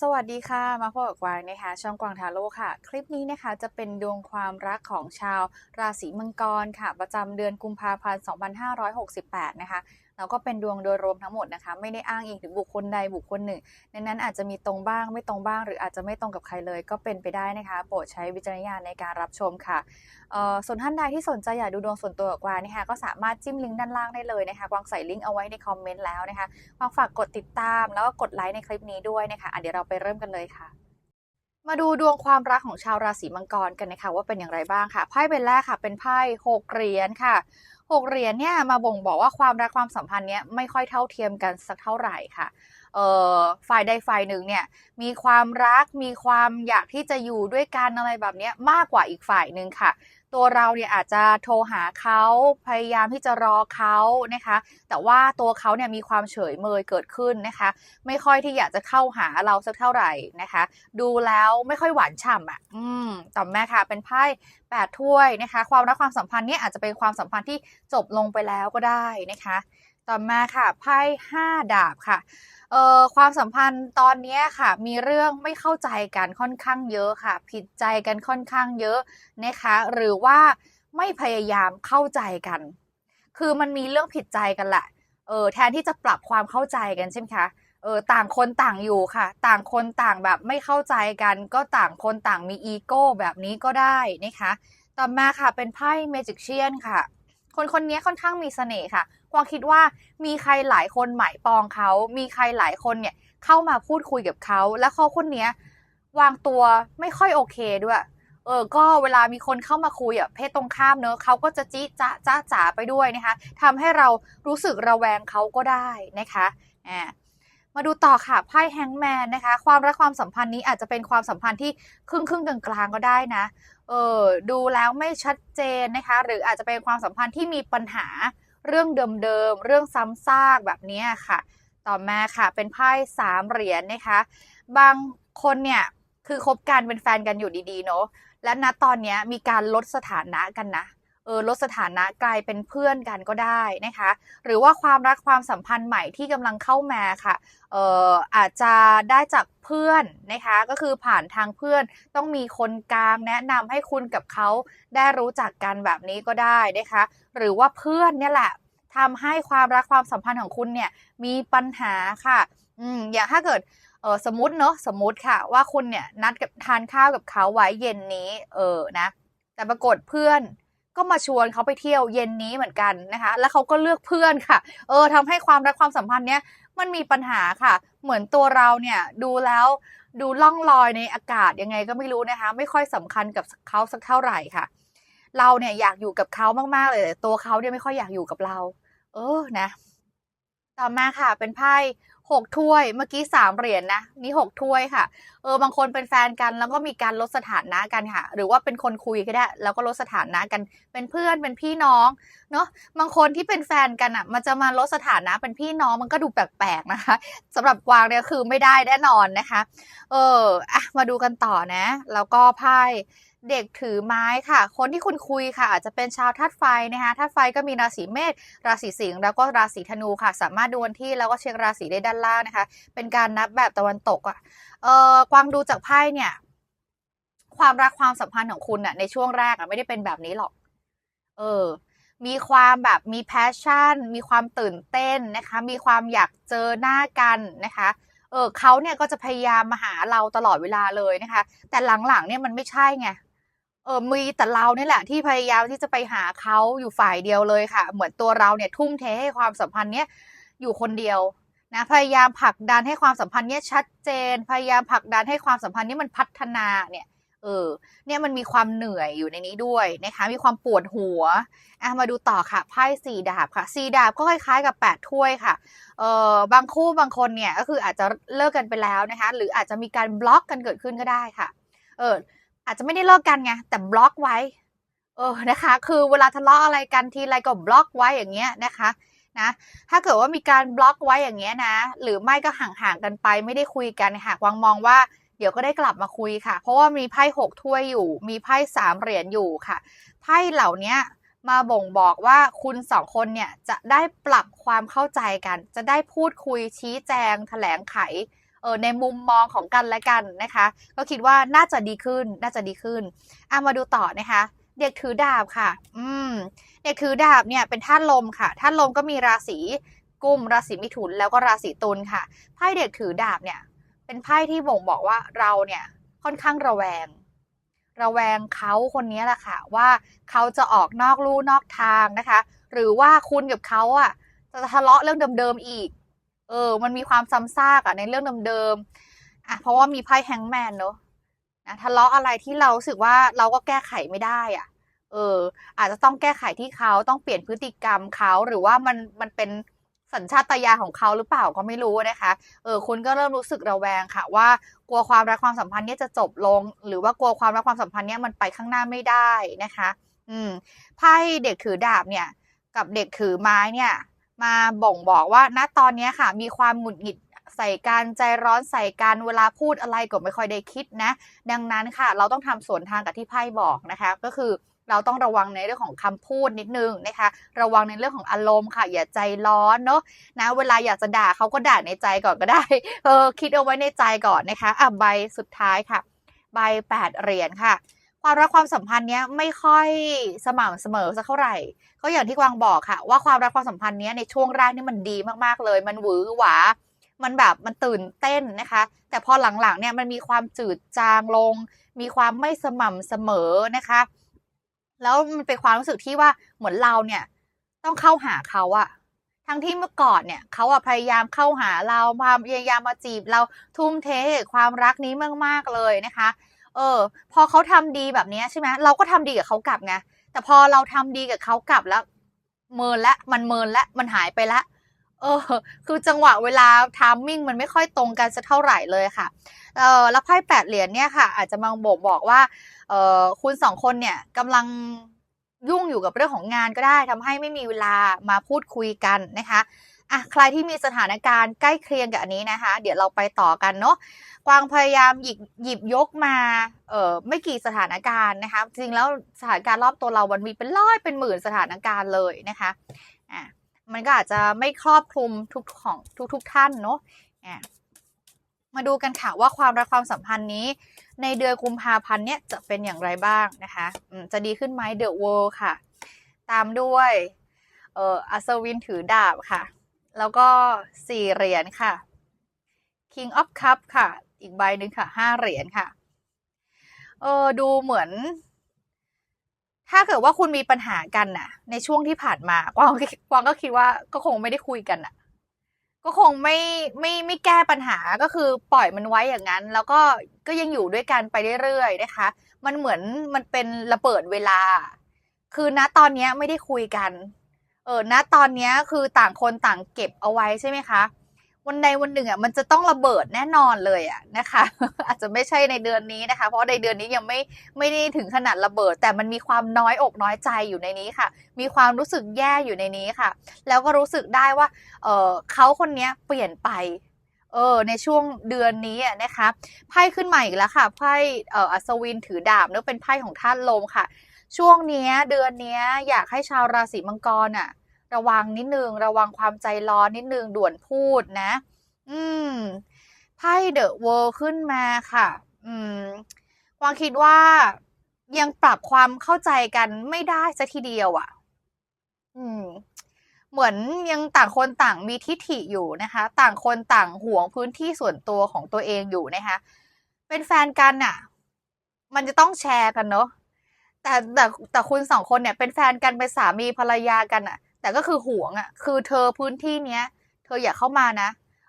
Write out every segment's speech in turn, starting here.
สวัสดีค่ะ มาพบกับกวางนะคะ ช่องกวางทาโร่ค่ะ คลิปนี้นะคะจะเป็นดวงความรักของชาวราศีมังกรค่ะ ประจำเดือนกุมภาพันธ์ 2568 นะคะ แล้วก็เป็นดวงโดยรวมทั้งหมดนะคะ ไม่ได้อ้างอิงถึงบุคคลใดบุคคลหนึ่งดังนั้นอาจจะมีตรงบ้างไม่ตรงบ้าง หรืออาจจะไม่ตรงกับใครเลย ก็เป็นไปได้นะคะ โปรดใช้วิจารณญาณในการรับชมค่ะเออส่วนท่านใดที่สนใจอยากดูดวงส่วนตัวกับกวางนะคะก็สามารถจิ้มลิงก์ด้านล่างได้เลยนะคะกวางใส่ลิงก์เอาไว้ในคอมเมนต์แล้วนะคะกวางฝากกดติดตามแล้วก็กดไลค์ในคลิปนี้ด้วยนะคะะเดี๋ยวเราไปเริ่มกันเลยค่ะมาดูดวงความรักของชาวราศีมังกรกันนะคะว่าเป็นอย่างไรบ้างค่ะไพ่ใบแรกค่ะ เป็นไพ่หกเหรียญค่ะ หกเหรียญเนี่ยมาบ่งบอกว่าความรักความสัมพันธ์เนี้ยไม่ค่อยเท่าเทียมกันสักเท่าไหร่ค่ะ ฝ่ายใดฝ่ายหนึ่งเนี่ยมีความรักมีความอยากที่จะอยู่ด้วยกันอะไรแบบเนี้ยมากกว่าอีกฝ่ายหนึ่งค่ะ ตัวเราเนี่ยอาจจะโทรหาเขาพยายามที่จะรอเขานะคะ แต่ว่าตัวเขาเนี่ยมีความเฉยเมยเกิดขึ้นนะคะ ไม่ค่อยที่อยากจะเข้าหาเราสักเท่าไหร่นะคะ ดูแล้วไม่ค่อยหวานฉ่ำอะ อืมต่อแม่ค่ะ เป็นไพ่แปดถ้วยนะคะ ความรักความสัมพันธ์เนี่ยอาจจะเป็นความสัมพันธ์ที่จบลงไปแล้วก็ได้นะคะ ต่อมาค่ะไพ่ห้าดาบค่ะเอ่อความสัมพันธ์ตอนนี้ค่ะ มีเรื่องไม่เข้าใจกันค่อนข้างเยอะค่ะ ผิดใจกันค่อนข้างเยอะนะคะ หรือว่าไม่พยายามเข้าใจกัน คือมันมีเรื่องผิดใจกันแหละเออแทนที่จะปรับความเข้าใจกันใช่ไหมคะเออต่างคนต่างอยู่ค่ะ ต่างคนต่างแบบไม่เข้าใจกัน ก็ต่างคนต่างมีอีโก้แบบนี้ก็ได้นะคะ ต่อมาค่ะเป็นไพ่เมจิกเชียนค่ะ คนคนนี้ค่อนข้างมีเสน่ห์ค่ะ กวางคิดว่ามีใครหลายคนหมายปองเขา มีใครหลายคนเนี่ยเข้ามาพูดคุยกับเขา และเขาคนเนี้ยวางตัวไม่ค่อยโอเคด้วย เออ ก็เวลามีคนเข้ามาคุยอะเพศตรงข้ามเนอะเขาก็จะจี้จ้าจ้าจ๋าไปด้วยนะคะทำให้เรารู้สึกระแวงเขาก็ได้นะคะอ่ามาดูต่อค่ะไพ่แฮงแมนนะคะ ความรักความสัมพันธ์นี้อาจจะเป็นความสัมพันธ์ที่ครึ่งครึ่งๆกลางก็ได้นะ เออดูแล้วไม่ชัดเจนนะคะ หรืออาจจะเป็นความสัมพันธ์ที่มีปัญหา เรื่องเดิมๆ เรื่องซ้ำซากแบบนี้ค่ะ ต่อมาค่ะเป็นไพ่สามเหรียญนะคะ บางคนเนี่ยคือคบกันเป็นแฟนกันอยู่ดีๆเนอะและณตอนนี้มีการลดสถานะกันนะ เออลดสถานะกลายเป็นเพื่อนกันก็ได้นะคะ หรือว่าความรักความสัมพันธ์ใหม่ที่กำลังเข้ามาค่ะเอออาจจะได้จากเพื่อนนะคะก็คือผ่านทางเพื่อนต้องมีคนกลางแนะนำให้คุณกับเขาได้รู้จักกันแบบนี้ก็ได้นะคะ หรือว่าเพื่อนเนี่ยแหละทำให้ความรักความสัมพันธ์ของคุณเนี่ยมีปัญหาค่ะอืมอย่างถ้าเกิดเออสมมติเนอะสมมติค่ะ ว่าคุณเนี่ยนัดกับทานข้าวกับเขาไว้เย็นนี้เออนะ แต่ปรากฏเพื่อน ก็มาชวนเขาไปเที่ยวเย็นนี้เหมือนกันนะคะ แล้วเขาก็เลือกเพื่อนค่ะ เออทำให้ความรักความสัมพันธ์เนี้ยมันมีปัญหาค่ะ เหมือนตัวเราเนี่ยดูแล้วดูล่องลอยในอากาศยังไงก็ไม่รู้นะคะ ไม่ค่อยสำคัญกับเขาสักเท่าไหร่ค่ะ เราเนี่ยอยากอยู่กับเขามากๆเลยแต่ตัวเขาเนี่ยไม่ค่อยอยากอยู่กับเรา เออนะ ต่อมาค่ะเป็นไพ่ หกถ้วย เมื่อกี้สามเหรียญนะนี่หกถ้วยค่ะ เออ บางคนเป็นแฟนกันแล้วก็มีการลดสถานะกันค่ะ หรือว่าเป็นคนคุยก็ได้ แล้วก็ลดสถานะกัน เป็นเพื่อน เป็นพี่น้อง เนาะ บางคนที่เป็นแฟนกันอะ มันจะมาลดสถานะเป็นพี่น้อง มันก็ดูแปลกๆนะคะสำหรับกวางเนี่ยคือไม่ได้แน่นอนนะคะ เออ อะ มาดูกันต่อนะ แล้วก็ไพ่ เด็กถือไม้ค่ะ คนที่คุณคุยค่ะ อาจจะเป็นชาวธาตุไฟนะคะธาตุไฟก็มีราศีเมษราศีสิงห์แล้วก็ราศีธนูค่ะ สามารถดูวันที่แล้วก็เช็คราศีได้ด้านล่างนะคะ เป็นการนับแบบตะวันตกอะเออกวางดูจากไพ่เนี่ย ความรักความสัมพันธ์ของคุณน่ะในช่วงแรกอะไม่ได้เป็นแบบนี้หรอก เออ มีความแบบมีแพชชั่น มีความตื่นเต้นนะคะ มีความอยากเจอหน้ากันนะคะเออเขาเนี่ยก็จะพยายามมาหาเราตลอดเวลาเลยนะคะ แต่หลังๆเนี่ยมันไม่ใช่ไง เออมีแต่เราเนี่ยแหละที่พยายามที่จะไปหาเขาอยู่ฝ่ายเดียวเลยค่ะ เหมือนตัวเราเนี่ยทุ่มเทให้ความสัมพันธ์เนี้ยอยู่คนเดียวนะพยายามผลักดันให้ความสัมพันธ์เนี้ยชัดเจน พยายามผลักดันให้ความสัมพันธ์นี้มันพัฒนาเนี่ยเออเนี่ยมันมีความเหนื่อยอยู่ในนี้ด้วยนะคะมีความปวดหัวอะมาดูต่อค่ะไพ่สี่ดาบค่ะสี่ดาบก็คล้ายๆกับแปดถ้วยค่ะเออบางคู่บางคนเนี่ยก็คืออาจจะเลิกกันไปแล้วนะคะหรืออาจจะมีการบล็อกกันเกิดขึ้นก็ได้ค่ะเออ อาจจะไม่ได้เลิกกันไงแต่บล็อกไว้ เออนะคะ คือเวลาทะเลาะอะไรกันทีไรก็บล็อกไว้อย่างเงี้ยนะคะนะถ้าเกิดว่ามีการบล็อกไว้อย่างเงี้ยนะ หรือไม่ก็ห่างๆกันไปไม่ได้คุยกันค่ะวางมองว่าเดี๋ยวก็ได้กลับมาคุยค่ะ เพราะว่ามีไพ่หกถ้วยอยู่ มีไพ่สามเหรียญอยู่ค่ะไพ่เหล่านี้มาบ่งบอกว่าคุณสองคนเนี่ยจะได้ปรับความเข้าใจกัน จะได้พูดคุยชี้แจง แถลงไข เออในมุมมองของกันและกันนะคะ ก็คิดว่าน่าจะดีขึ้นน่าจะดีขึ้นอะมาดูต่อนะคะ เด็กถือดาบค่ะ อืมเด็กถือดาบเนี่ยเป็นธาตุลมค่ะธาตุลมก็มีราศีกุมราศีมิถุนแล้วก็ราศีตุลค่ะไพ่เด็กถือดาบเนี่ย เป็นไพ่ที่บ่งบอกว่าเราเนี่ยค่อนข้างระแวง ระแวงเขาคนนี้แหละค่ะ ว่าเขาจะออกนอกลู่นอกทางนะคะ หรือว่าคุณกับเขาอะจะทะเลาะเรื่องเดิมๆอีก เออ มันมีความซ้ำซากอะในเรื่องเดิมๆอะเพราะว่ามีไพ่แฮงแมนเนอะนะทะเลาะอะไรที่เราสึกว่าเราก็แก้ไขไม่ได้อะเออ อาจจะต้องแก้ไขที่เขาต้องเปลี่ยนพฤติกรรมเขาหรือว่ามันมันเป็นสัญชาตญาณของเขาหรือเปล่าก็ไม่รู้นะคะ เออคุณก็เริ่มรู้สึกระแวงค่ะ ว่ากลัวความรักความสัมพันธ์เนี้ยจะจบลง หรือว่ากลัวความรักความสัมพันธ์เนี้ยมันไปข้างหน้าไม่ได้นะคะ อืมไพ่เด็กถือดาบเนี่ย กับเด็กถือไม้เนี่ย มาบ่งบอกว่า ณตอนนี้ค่ะ มีความหงุดหงิดใส่การใจร้อนใส่การเวลาพูดอะไรก็ไม่ค่อยได้คิดนะ ดังนั้นค่ะ เราต้องทำสวนทางกับที่ไพ่บอกนะคะ ก็คือเราต้องระวังในเรื่องของคำพูดนิดนึงนะคะ ระวังในเรื่องของอารมณ์ค่ะ อย่าใจร้อนเนาะนะ เวลาอยากจะด่าเขาก็ด่าในใจก่อนก็ได้ เออคิดเอาไว้ในใจก่อนนะคะอะใบสุดท้ายค่ะ ใบแปดเหรียญค่ะ ความรักความสัมพันธ์เนี้ยไม่ค่อยสม่ำเสมอสักเท่าไหร่ ก็อย่างที่กวางบอกค่ะ ว่าความรักความสัมพันธ์เนี้ยในช่วงแรกนี่มันดีมากๆเลย มันหวือหวา มันแบบมันตื่นเต้นนะคะ แต่พอหลังๆเนี่ยมันมีความจืดจางลง มีความไม่สม่ำเสมอนะคะ แล้วมันเป็นความรู้สึกที่ว่าเหมือนเราเนี่ยต้องเข้าหาเขาอะทั้งที่เมื่อก่อนเนี่ยเขาอะพยายามเข้าหาเราพยายามมาจีบเราทุ่มเทความรักนี้มากๆเลยนะคะ เออ พอเขาทำดีแบบนี้ใช่ไหมเราก็ทำดีกับเขากลับไงแต่พอเราทำดีกับเขากลับแล้ว เมินละมันเมินละมันหายไปละเออ คือจังหวะเวลาทามมิ่งมันไม่ค่อยตรงกันสักเท่าไหร่เลยค่ะ เออแล้วไพ่แปดเหรียญเนี่ยค่ะ อาจจะมาบอกบอกว่า เออคุณสองคนเนี่ยกำลังยุ่งอยู่กับเรื่องของงานก็ได้ทำให้ไม่มีเวลามาพูดคุยกันนะคะ อะใครที่มีสถานการณ์ใกล้เคียงกับอันนี้นะคะ เดี๋ยวเราไปต่อกันเนาะกวางพยายามหยิบหยิบยกมาเออไม่กี่สถานการณ์นะคะ จริงแล้วสถานการณ์รอบตัวเรามันมีเป็นร้อยเป็นหมื่นสถานการณ์เลยนะคะอะมันก็อาจจะไม่ครอบคลุมทุกของทุกทุกท่านเนาะอะมาดูกันค่ะว่าความรักความสัมพันธ์นี้ ในเดือนกุมภาพันธ์เนี่ยจะเป็นอย่างไรบ้างนะคะจะดีขึ้นไหมเดอะเวิลด์ค่ะ ตามด้วยเอ่ออัศวินถือดาบค่ะ แล้วก็สี่เหรียญค่ะ King of Cup ค่ะ อีกใบหนึ่งค่ะห้าเหรียญค่ะ เออดูเหมือน ถ้าเกิดว่าคุณมีปัญหากันน่ะ ในช่วงที่ผ่านมากวางกวางก็คิดว่าก็คงไม่ได้คุยกันน่ะ ก็คงไม่ไม่ไม่แก้ปัญหาก็คือปล่อยมันไว้อย่างนั้น แล้วก็ก็ยังอยู่ด้วยกันไปเรื่อยๆนะคะ มันเหมือนมันเป็นระเบิดเวลา คือณตอนนี้ไม่ได้คุยกัน เออณตอนนี้คือต่างคนต่างเก็บเอาไว้ใช่ไหมคะ วันใดวันหนึ่งอะมันจะต้องระเบิดแน่นอนเลยอะนะคะ อาจจะไม่ใช่ในเดือนนี้นะคะ เพราะในเดือนนี้ยังไม่ไม่ได้ถึงขนาดระเบิด แต่มันมีความน้อยอกน้อยใจอยู่ในนี้ค่ะ มีความรู้สึกแย่อยู่ในนี้ค่ะ แล้วก็รู้สึกได้ว่า เออเขาคนนี้เปลี่ยนไปเออในช่วงเดือนนี้นะคะไพ่ขึ้นมาอีกแล้วค่ะไพ่เอ่ออัศวินถือดาบเนื้อเป็นไพ่ของท่านลมค่ะ ช่วงเนี้ยเดือนเนี้ยอยากให้ชาวราศีมังกรอะระวังนิดนึง ระวังความใจร้อนนิดนึงด่วนพูดนะ อืมไพ่เดอะเวิลด์ขึ้นมาค่ะ อืมวางคิดว่ายังปรับความเข้าใจกันไม่ได้สัทีเดียวอะ อืม เหมือนยังต่างคนต่างมีทิฐิอยู่นะคะ ต่างคนต่างห่วงพื้นที่ส่วนตัวของตัวเองอยู่นะคะ เป็นแฟนกันน่ะ มันจะต้องแชร์กันเนาะ แต่แต่แต่คุณสองคนเนี่ยเป็นแฟนกันเป็นสามีภรรยากันอะแต่ก็คือหวงอะคือเธอพื้นที่เนี้ย เธออย่าเข้ามานะ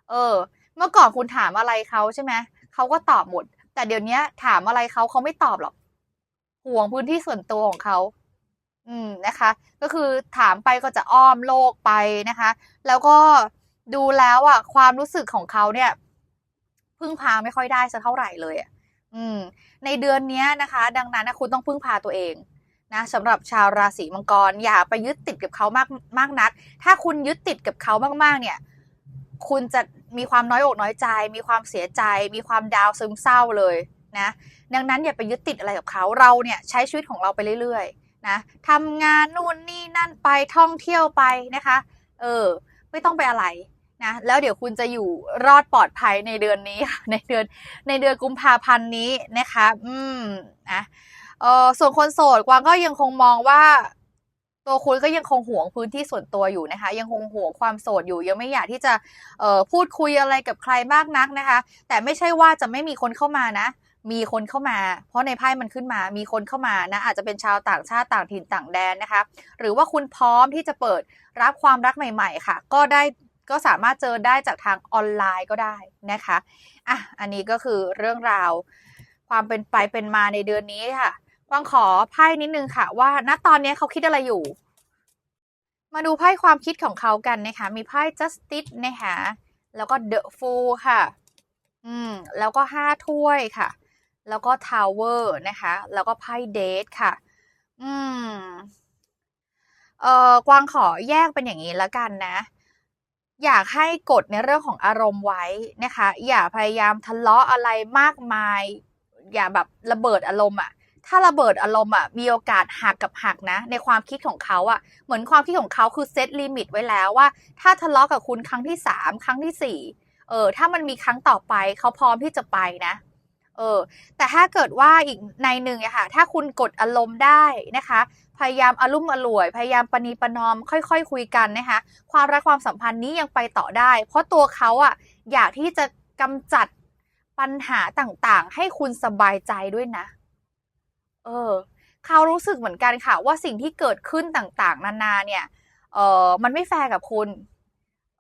เออ เมื่อก่อนคุณถามอะไรเขาใช่ไหมเขาก็ตอบหมด แต่เดี๋ยวนี้ถามอะไรเขาเขาไม่ตอบหรอกห่วงพื้นที่ส่วนตัวของเขาอืมนะคะ ก็คือถามไปก็จะอ้อมโลกไปนะคะ แล้วก็ดูแล้วอะความรู้สึกของเขาเนี่ย พึ่งพาไม่ค่อยได้สักเท่าไหร่เลยอะ อืม ในเดือนนี้นะคะ ดังนั้นนะคุณต้องพึ่งพาตัวเองนะสำหรับชาวราศีมังกร อย่าไปยึดติดกับเขามากมากนัก ถ้าคุณยึดติดกับเขามากๆ เนี่ย คุณจะมีความน้อยอกน้อยใจ มีความเสียใจ มีความดาวซึมเศร้าเลยนะ ดังนั้นอย่าไปยึดติดอะไรกับเขาเราเนี่ยใช้ชีวิตของเราไปเรื่อยๆนะทำงานนู่นนี่นั่นไปท่องเที่ยวไปนะคะ เออ ไม่ต้องไปอะไร นะแล้วเดี๋ยวคุณจะอยู่รอดปลอดภัยในเดือนนี้ในเดือนในเดือนกุมภาพันธ์นี้นะคะ อืมนะเออส่วนคนโสดกวางก็ยังคงมองว่า ตัวคุณก็ยังคงห่วงพื้นที่ส่วนตัวอยู่นะคะ ยังคงห่วงความโสดอยู่ ยังไม่อยากที่จะเออพูดคุยอะไรกับใครมากนักนะคะ แต่ไม่ใช่ว่าจะไม่มีคนเข้ามานะมีคนเข้ามา เพราะในไพ่มันขึ้นมา มีคนเข้ามานะ อาจจะเป็นชาวต่างชาติต่างถิ่นต่างแดนนะคะ หรือว่าคุณพร้อมที่จะเปิดรับความรักใหม่ ๆ ค่ะ ก็ได้ ก็สามารถเจอได้จากทางออนไลน์ก็ได้นะคะอะอันนี้ก็คือเรื่องราวความเป็นไปเป็นมาในเดือนนี้ค่ะกวางขอไพ่นิดนึงค่ะ ว่าณตอนนี้เขาคิดอะไรอยู่ มาดูไพ่ความคิดของเขากันนะคะ มีไพ่ justice นะคะแล้วก็ the fool ค่ะ อืม แล้วก็ห้าถ้วยค่ะ แล้วก็ tower นะคะ แล้วก็ไพ่เดทค่ะ อืม เอ่อกวางขอแยกเป็นอย่างนี้แล้วกันนะ อยากให้กดในเรื่องของอารมณ์ไว้นะคะ อย่าพยายามทะเลาะอะไรมากมาย อย่าแบบระเบิดอารมณ์อะถ้าระเบิดอารมณ์อะมีโอกาสหักกับหักนะ ในความคิดของเขาอะเหมือนความคิดของเขาคือเซตลิมิตไว้แล้วว่า ถ้าทะเลาะกับคุณครั้งที่สามครั้งที่สี่เออถ้ามันมีครั้งต่อไปเขาพร้อมที่จะไปนะ เออ แต่ถ้าเกิดว่าอีกในหนึ่งอะค่ะ ถ้าคุณกดอารมณ์ได้นะคะ พยายามอารุ่มอร่วย พยายามปณีประนอม ค่อยๆคคุยกันนะคะ ความรักความสัมพันธ์นี้ยังไปต่อได้ เพราะตัวเขาอะอยากที่จะกำจัดปัญหาต่างๆ ให้คุณสบายใจด้วยนะ เออ เขารู้สึกเหมือนกันค่ะ ว่าสิ่งที่เกิดขึ้นต่างๆ นานาเนี่ย เออมันไม่แฟร์กับคุณ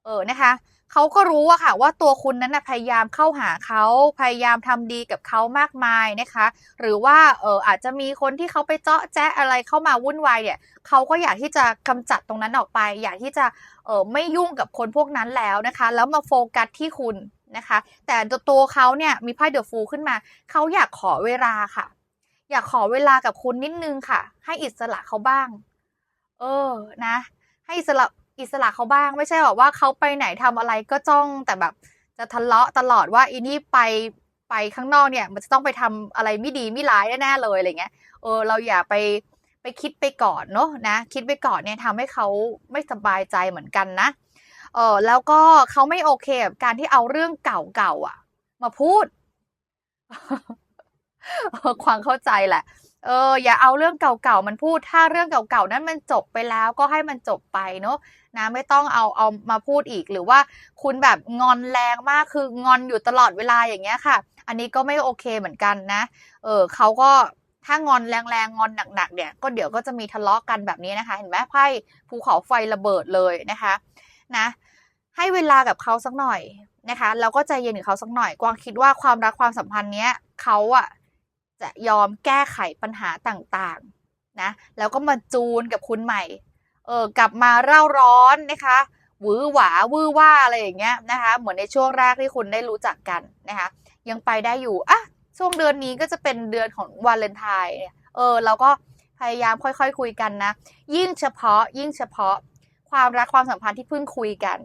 เออนะคะ เขาก็รู้อะค่ะว่าตัวคุณนั้นนะพยายามเข้าหาเขาพยายามทำดีกับเขามากมายนะคะ หรือว่าเอออาจจะมีคนที่เขาไปเจาะแจ๊ะอะไรเข้ามาวุ่นวายเนี่ยเขาก็อยากที่จะกำจัดตรงนั้นออกไป อยากที่จะเออไม่ยุ่งกับคนพวกนั้นแล้วนะคะ แล้วมาโฟกัสที่คุณนะคะ แต่ตัวเขาเนี่ยมีไพ่เดอะฟูขึ้นมาเขาอยากขอเวลาค่ะ อยากขอเวลากับคุณนิดนึงค่ะ ให้อิสระเขาบ้าง เออนะ ให้อิสระ อิสระเขาบ้าง ไม่ใช่แบบว่าเขาไปไหนทำอะไรก็จ้องแต่แบบจะทะเลาะตลอดว่าอีนี่ไปไปข้างนอกเนี่ย มันจะต้องไปทำอะไรไม่ดีไม่ร้ายแน่ๆเลยอะไรเงี้ยเออเราอย่าไปไปคิดไปก่อนเนาะนะคิดไปก่อนเนี่ยทำให้เขาไม่สบายใจเหมือนกันนะเออแล้วก็เขาไม่โอเคกับการที่เอาเรื่องเก่าๆอะ มาพูดความเข้าใจแหละ เออ อย่าเอาเรื่องเก่าๆมันพูด ถ้าเรื่องเก่าๆนั้นมันจบไปแล้วก็ให้มันจบไปเนาะ นะไม่ต้องเอาเอามาพูดอีก หรือว่าคุณแบบงอนแรงมากคืองอนอยู่ตลอดเวลาอย่างเงี้ยค่ะ อันนี้ก็ไม่โอเคเหมือนกันนะ เออเขาก็ถ้างอนแรงๆงอนหนักๆเนี่ยก็เดี๋ยวก็จะมีทะเลาะกันแบบนี้นะคะ เห็นไหมไพ่ภูเขาไฟระเบิดเลยนะคะนะให้เวลากับเขาสักหน่อยนะคะแล้วก็ใจเย็นกับเขาสักหน่อยกวางคิดว่าความรักความสัมพันธ์เนี้ยเขาอะจะยอมแก้ไขปัญหาต่างๆนะแล้วก็มาจูนกับคุณใหม่ เออกลับมาเร่าร้อนนะคะหวือหวาวื้อว่าอะไรอย่างเงี้ยนะคะ เหมือนในช่วงแรกที่คุณได้รู้จักกันนะคะ ยังไปได้อยู่อะช่วงเดือนนี้ก็จะเป็นเดือนของวาเลนไทน์เนี่ยเออเราก็พยายามค่อยๆคคุยกันนะ ยิ่งเฉพาะ ยิ่งเฉพาะความรักความสัมพันธ์ที่เพิ่งคุยกัน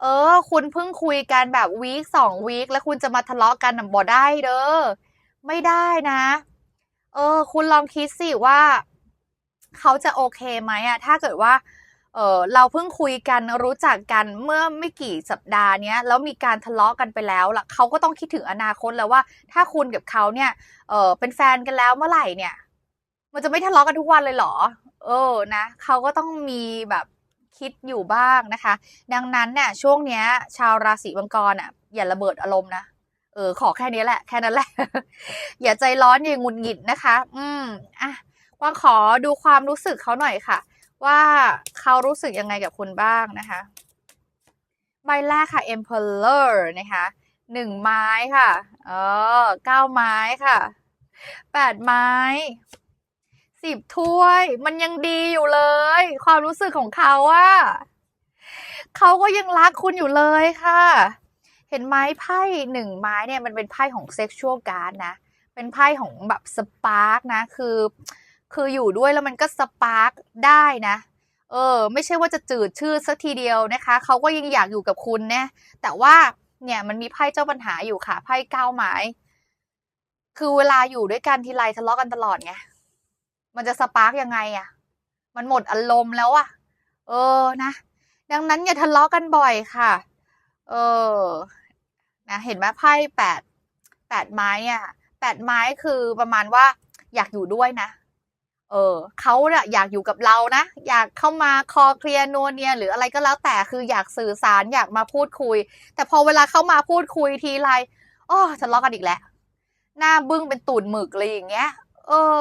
เออ คุณเพิ่งคุยกันแบบวีคสองวีคแล้วคุณจะมาทะเลาะกันน่ะบ่ได้เด้อไม่ได้นะ เออ คุณลองคิดสิว่า เขาจะโอเคไหมอะถ้าเกิดว่าเออเราเพิ่งคุยกันรู้จักกันเมื่อไม่กี่สัปดาห์เนี้ยแล้วมีการทะเลาะกันไปแล้วล่ะเขาก็ต้องคิดถึงอนาคตแล้วว่า ถ้าคุณกับเขาเนี่ยเออเป็นแฟนกันแล้วเมื่อไหร่เนี่ย มันจะไม่ทะเลาะกันทุกวันเลยเหรอ เออนะเขาก็ต้องมีแบบคิดอยู่บ้างนะคะ ดังนั้นเนี่ยช่วงเนี้ย ชาวราศีมังกรอะอย่าระเบิดอารมณ์นะเออขอแค่นี้แหละแค่นั้นแหละ อย่าใจร้อนอย่าหงุดหงิดนะคะ อืมอะ วางขอดูความรู้สึกเขาหน่อยค่ะ ว่าเขารู้สึกยังไงกับคุณบ้างนะคะ ใบแรกค่ะ Emperor นะคะหนึ่งไม้ค่ะ เออเก้าไม้ค่ะแปดไม้สิบถ้วย มันยังดีอยู่เลย ความรู้สึกของเขาอะเขาก็ยังรักคุณอยู่เลยค่ะ เห็นไม้ไพ่หนึ่งไม้เนี่ยมันเป็นไพ่ของเซ็กชวลการ์ดนะ เป็นไพ่ของแบบสปาร์กนะ คือ คืออยู่ด้วยแล้วมันก็สปาร์กได้นะ เออ ไม่ใช่ว่าจะจืดชืดสักทีเดียวนะคะ เขาก็ยังอยากอยู่กับคุณเนี่ยแต่ว่าเนี่ยมันมีไพ่เจ้าปัญหาอยู่ค่ะ ไพ่เก้าไม้คือเวลาอยู่ด้วยกันทีไรทะเลาะกันตลอดไง มันจะสปาร์กยังไงอะมันหมดอารมณ์แล้วอะเออ นะ ดังนั้นอย่าทะเลาะกันบ่อยค่ะ เออ นะ เห็นไหมไพ่แปด แปดไม้เนี่ยแปดไม้คือประมาณว่าอยากอยู่ด้วยนะ เออเขาเนี่ยอยากอยู่กับเรานะ อยากเข้ามาคอเคลียร์นัวเนีย หรืออะไรก็แล้วแต่คืออยากสื่อสารอยากมาพูดคุย แต่พอเวลาเข้ามาพูดคุยทีไรโอ้ทะเลาะกันอีกแล้วหน้าบึ้งเป็นตูดหมึกอะไรอย่างเงี้ย เออ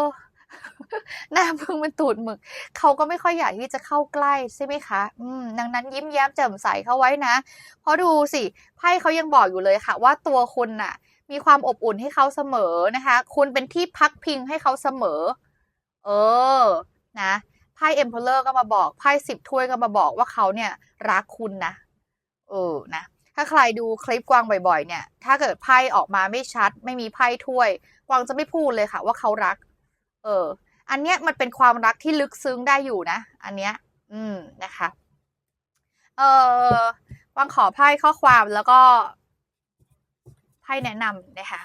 หน้าบึ้งเป็นตูดหมึกเขาก็ไม่ค่อยอยากที่จะเข้าใกล้ใช่ไหมคะ อืม ดังนั้นยิ้มแย้มแจ่มใสเข้าไว้นะ เพราะดูสิไพ่เขายังบอกอยู่เลยค่ะ ว่าตัวคุณน่ะ มีความอบอุ่นให้เขาเสมอนะคะ คุณเป็นที่พักพิงให้เขาเสมอ เออ นะไพ่เอ็มเพลเลอร์ก็มาบอกไพ่สิบถ้วยก็มาบอกว่าเขาเนี่ย รักคุณนะ เออ นะ ถ้าใครดูคลิปกวางบ่อยๆ เนี่ย ถ้าเกิดไพ่ออกมาไม่ชัด ไม่มีไพ่ถ้วย กวางจะไม่พูดเลยค่ะ ว่าเขารัก เออ อันเนี้ยมันเป็นความรักที่ลึกซึ้งได้อยู่นะ อันเนี้ย อืม นะคะ เออกวางขอไพ่ข้อความแล้วก็ไพ่แนะนำนะคะ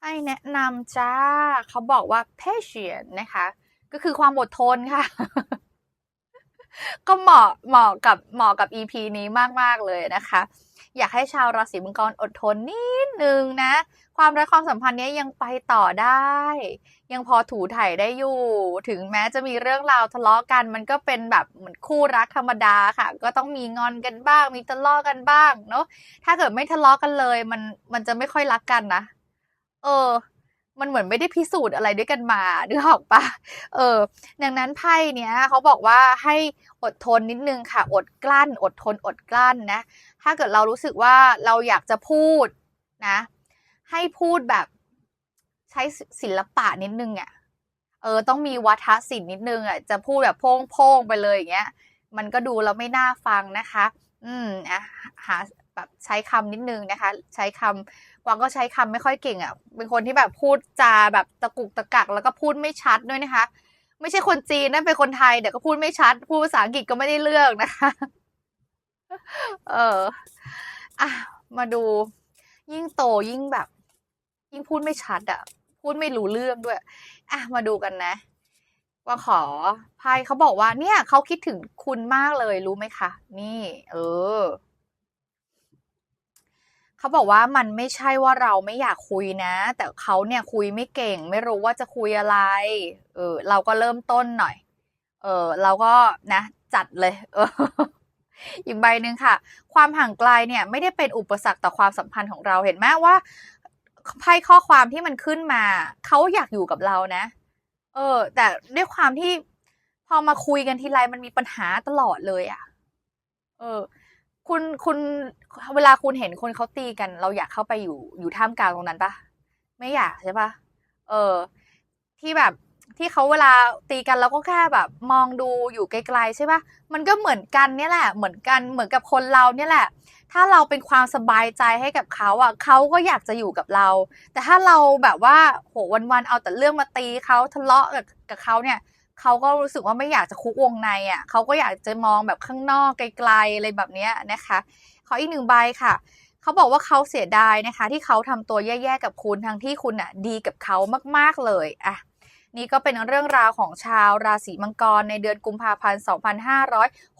ให้แนะนำจ้า เขาบอกว่า patient นะคะ ก็คือความอดทนค่ะ ก็เหมาะเหมาะกับเหมาะกับ EP นี้มาก ๆ เลยนะคะ อยากให้ชาวราศีมังกรอดทนนิดนึงนะ ความรักความสัมพันธ์นี้ยยังไปต่อได้ ยังพอถูถ่ายได้อยู่ ถึงแม้จะมีเรื่องราวทะเลาะกัน มันก็เป็นแบบเหมือนคู่รักธรรมดาค่ะ ก็ต้องมีงอนกันบ้าง มีทะเลาะกันบ้างเนาะถ้าเกิดไม่ทะเลาะกันเลย มันมันจะไม่ค่อยรักกันนะ เออ มันเหมือนไม่ได้พิสูจน์อะไรด้วยกันมานึกออกปะเออ ดังนั้นไพ่เนี้ยเขาบอกว่าให้อดทนนิดนึงค่ะ อดกลั้น อดทน อดกลั้นนะ ถ้าเกิดเรารู้สึกว่าเราอยากจะพูดนะ ให้พูดแบบใช้ศิลปะนิดนึงอะ่ะ เออ ต้องมีวัฒนศิลป์นิดนึงอะ่ะ จะพูดแบบโพ่งๆไปเลยอย่างเงี้ย มันก็ดูแล้วไม่น่าฟังนะคะ อืมอะหาแบบใช้คำนิดนึงนะคะ ใช้คำ วางก็ใช้คำไม่ค่อยเก่งอะ่ะ เป็นคนที่แบบพูดจาแบบตะกุกตะกัก แล้วก็พูดไม่ชัดด้วยนะคะ ไม่ใช่คนจีนนะเป็นคนไทยแต่ก็พูดไม่ชัด พูดภาษาอังกฤษก็ไม่ได้เรื่องนะคะ เอออะมาดู ยิ่งโตยิ่งแบบ ยิ่งพูดไม่ชัดอะ พูดไม่รู้เรื่องด้วย อะมาดูกันนะว่าขอไพ่เขาบอกว่า เนี่ยเขาคิดถึงคุณมากเลยรู้ไหมคะ นี่ เออ เขาบอกว่ามันไม่ใช่ว่าเราไม่อยากคุยนะ แต่เขาเนี่ยคุยไม่เก่ง ไม่รู้ว่าจะคุยอะไร เออ เราก็เริ่มต้นหน่อย เออ เราก็นะ จัดเลยเอออีกใบหนึ่งค่ะ ความห่างไกลเนี่ย ไม่ได้เป็นอุปสรรคต่อความสัมพันธ์ของเราเห็นไหมว่าไพ่ข้อความที่มันขึ้นมา เขาอยากอยู่กับเรานะ เออ แต่ด้วยความที่พอมาคุยกันทีไรมันมีปัญหาตลอดเลยอะ่ะ เออ คุณคุณเวลาคุณเห็นคนเขาตีกัน เราอยากเข้าไปอยู่อยู่ท่ามกลางตรงนั้นปะไม่อยากใช่ปะเออ ที่แบบที่เขาเวลาตีกันเราก็แค่แบบ มองดูอยู่ไกลๆใช่ปะมันก็เหมือนกันเนี่ยแหละ เหมือนกันเหมือนกับคนเราเนี่ยแหละ ถ้าเราเป็นความสบายใจให้กับเขาอะเขาก็อยากจะอยู่กับเรา แต่ถ้าเราแบบว่าโหวันๆเอาแต่เรื่องมาตีเขาทะเลาะกับกับเขาเนี่ย เขาก็รู้สึกว่าไม่อยากจะคุกวงในอะเขาก็อยากจะมองแบบข้างนอกไกลๆอะไรแบบนี้นะคะขออีกหนึ่งใบค่ะเขาบอกว่าเขาเสียดายนะคะ ที่เขาทำตัวแย่ๆกับคุณทั้งที่คุณอะดีกับเขามากๆเลยอะ นี่ก็เป็นเรื่องราวของชาวราศีมังกรในเดือนกุมภาพันธ์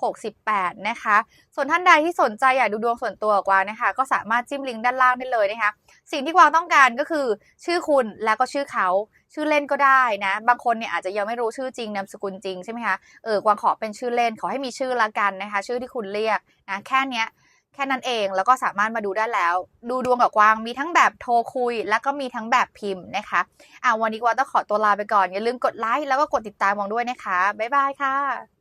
2568 นะคะ ส่วนท่านใดที่สนใจอยากดูดวงส่วนตัวกวางนะคะ ก็สามารถจิ้มลิงก์ด้านล่างได้เลยนะคะ สิ่งที่กวางต้องการก็คือ ชื่อคุณแล้วก็ชื่อเขา ชื่อเล่นก็ได้นะ บางคนเนี่ยอาจจะยังไม่รู้ชื่อจริงนามสกุลจริงใช่ไหมคะ เออกวางขอเป็นชื่อเล่นขอให้มีชื่อละกันนะคะ ชื่อที่คุณเรียกนะแค่เนี้ย แค่นั้นเองแล้วก็สามารถมาดูได้แล้ว ดูดวงกับกวางมีทั้งแบบโทรคุย แล้วก็มีทั้งแบบพิมพ์นะคะอ่าวันนี้กวางต้องขอตัวลาไปก่อนอย่าลืมกดไลค์แล้วก็กดติดตามกวางด้วยนะคะบ๊ายบายค่ะ